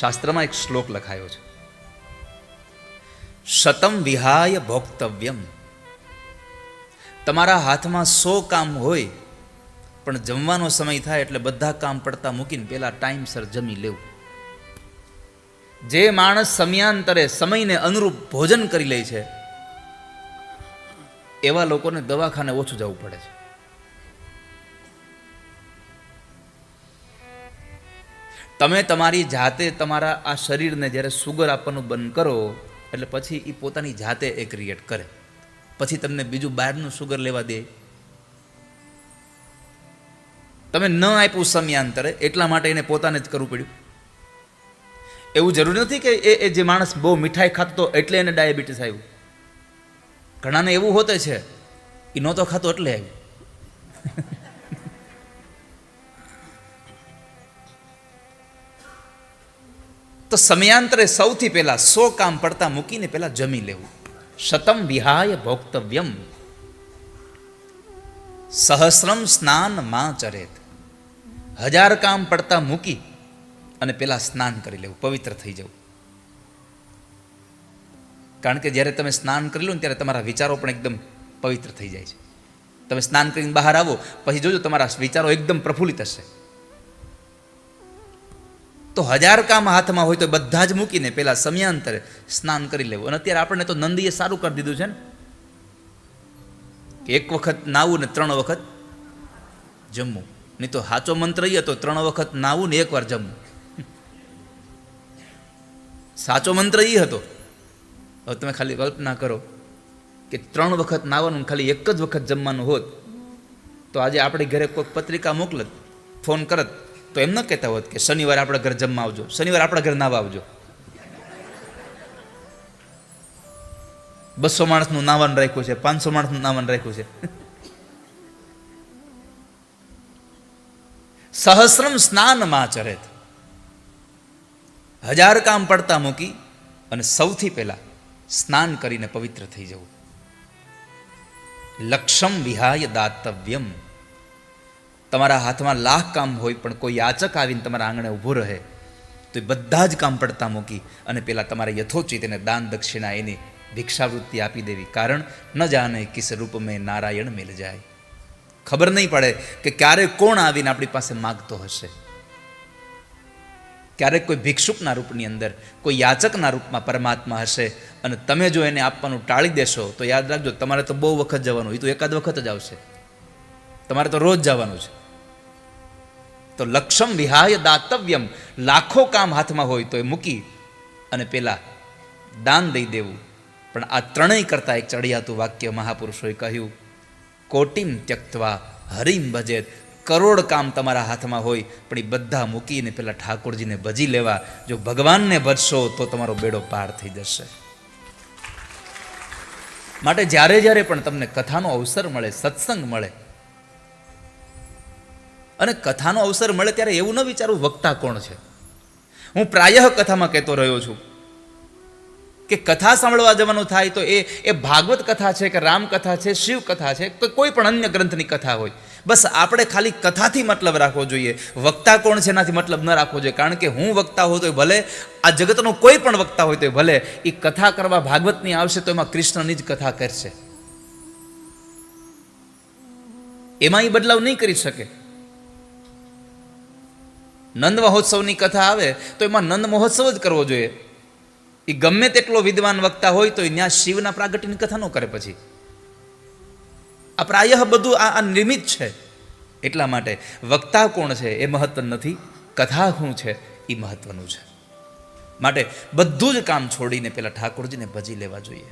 શાસ્ત્રમાં એક શ્લોક લખાયો છે. શતમ વિહાય ભોક્તવ્યમ. તમારા હાથમાં સો કામ હોય, પણ જમવાનો સમય થાય એટલે બધા કામ પડતા મૂકીને પેલા ટાઈમસર જમી લેવું. જે માણસ સમયાંતરે સમયને અનુરૂપ ભોજન કરી લે છે, એવા લોકોને દવાખાને ઓછું જવું પડે છે. તમે તમારી જાતે તમારા આ શરીરને જ્યારે સુગર આપવાનું બંધ કરો, એટલે પછી એ પોતાની જાતે એ ક્રિએટ કરે. પછી તમને બીજું બહારનું સુગર લેવા દે. તમે ન આપ્યું સમયાંતરે, એટલા માટે એને પોતાને જ કરવું પડ્યું. એવું જરૂરી નથી કે એ એ જે માણસ બહુ મીઠાઈ ખાતો એટલે એને ડાયાબિટીસ આવ્યું. ઘણાને એવું હોતે છે એ નહોતો ખાતો એટલે આવ્યું. તો સમયાંતરે સૌથી પહેલા સો કામ પડતા મૂકીને પહેલાં જમી લેવું. શતમ વિહાય ભોક્તવ્યમ. સહસ્રમ સ્નાનમાં ચરેત. હજાર કામ પડતા મૂકી અને પેલા સ્નાન કરી લેવું, પવિત્ર થઈ જવું. કારણ કે જ્યારે તમે સ્નાન કરી લો ને ત્યારે તમારા વિચારો પણ એકદમ પવિત્ર થઈ જાય છે. તમે સ્નાન કરીને બહાર આવો, પછી જોજો તમારા વિચારો એકદમ પ્રફુલ્લિત હશે. તો હજાર કામ હાથમાં હોય તો બધા જ મૂકીને પેલા સમયાંતરે સ્નાન કરી લેવું. અને અત્યારે આપણને તો નંદીએ સારું કરી દીધું છે ને? એક વખત નાવું ને ત્રણ વખત જમવું. નહીં તો સાચો મંત્ર એ હતો, ત્રણ વખત નાવું ને એકવાર જમવું. સાચો મંત્ર એ હતો. હવે તમે ખાલી કલ્પના કરો કે ત્રણ વખત નાવાનું ખાલી એક જ વખત જમવાનું હોત, તો આજે આપણે ઘરે કોઈ પત્રિકા મોકલત, ફોન કરત તો એમ ન કહેતા હોત કે શનિવારે આપણા ઘર જમવા આવજો, શનિવારે આપણા ઘર નાવા આવજો. બસો માણસનું નાવાનું રાખ્યું છે, પાંચસો માણસનું નાવાનું રાખ્યું છે. સહસ્રમ સ્નાનમાં ચરેત. હજાર કામ પડતા મૂકી અને સૌથી પહેલા સ્નાન કરીને પવિત્ર થઈ જવું. લક્ષમ વિહાય દાતવ્યમ. તમારા હાથમાં લાખ કામ હોય પણ કોઈ યાચક આવીને તમારા આંગણે ઊભો રહે, તો એ બધા જ કામ પડતા મૂકી અને પેલા તમારે યથોચિત એને દાન દક્ષિણા એની ભિક્ષાવૃત્તિ આપી દેવી. કારણ ન જાણે કિસ રૂપ મેં નારાયણ મિલ જાય. ખબર નહીં પડે કે ક્યારે કોણ આવીને આપણી પાસે માગતો હશે. ક્યારેક કોઈ ભિક્ષુકના રૂપની અંદર, કોઈ યાચકના રૂપમાં પરમાત્મા હશે અને તમે જો એને આપવાનું ટાળી દેશો, તો યાદ રાખજો, તમારે તો બહુ વખત જવાનું એ તો એકાદ વખત જ આવશે. તમારે તો રોજ જવાનું છે. તો લક્ષમ વિહાય દાતવ્યમ. લાખો કામ હાથમાં હોય તો એ મૂકી અને પેલા દાન દઈ દેવું. પણ આ ત્રણેય કરતા એક ચડિયાતું વાક્ય મહાપુરુષોએ કહ્યું, કોટિમ ત્યક્તવા, હરિમ ભજેત. કરોડ કામ તમારા હાથમાં હોય, પણ એ બધા મૂકીને પેલા ઠાકોરજીને ભજી લેવા. જો ભગવાનને ભજશો તો તમારો બેડો પાર થઈ જશે. માટે જ્યારે જ્યારે પણ તમને કથાનો અવસર મળે, સત્સંગ મળે અને કથાનો અવસર મળે ત્યારે એવું ન વિચારવું વક્તા કોણ છે. હું પ્રાયઃ કથામાં કહેતો રહ્યો છું કે કથા સાંભળવા જવાનું થાય તો એ એ ભાગવત કથા છે કે રામ કથા છે, શિવ કથા છે, કે કોઈ પણ અન્ય ગ્રંથની કથા હોય. બસ આપણે ખાલી કથાથી મતલબ રાખવો જોઈએ. વક્તા કોણ છે એનાથી મતલબ ન રાખવો જોઈએ. કારણ કે હું વક્તા હોય તો ભલે, આ જગતનો કોઈ પણ વક્તા હોય તો ભલે એ કથા કરવા ભાગવતની આવશે તો એમાં કૃષ્ણની જ કથા કરશે. એમાં એ બદલાવ નહીં કરી શકે. નંદ મહોત્સવની કથા આવે, તો એમાં નંદ મહોત્સવ જ કરવો જોઈએ. એ ગમે તેટલો વિદ્વાન વક્તા હોય, તો ત્યાં શિવના પ્રાગટ્યની કથા ન કરે પછી. આ પ્રાયઃ બધું આ નિર્મિત છે. એટલા માટે વક્તા કોણ છે એ મહત્વ નથી, કથા શું છે એ મહત્વનું છે. માટે બધું જ કામ છોડીને પેલા ઠાકોરજીને ભજી લેવા જોઈએ.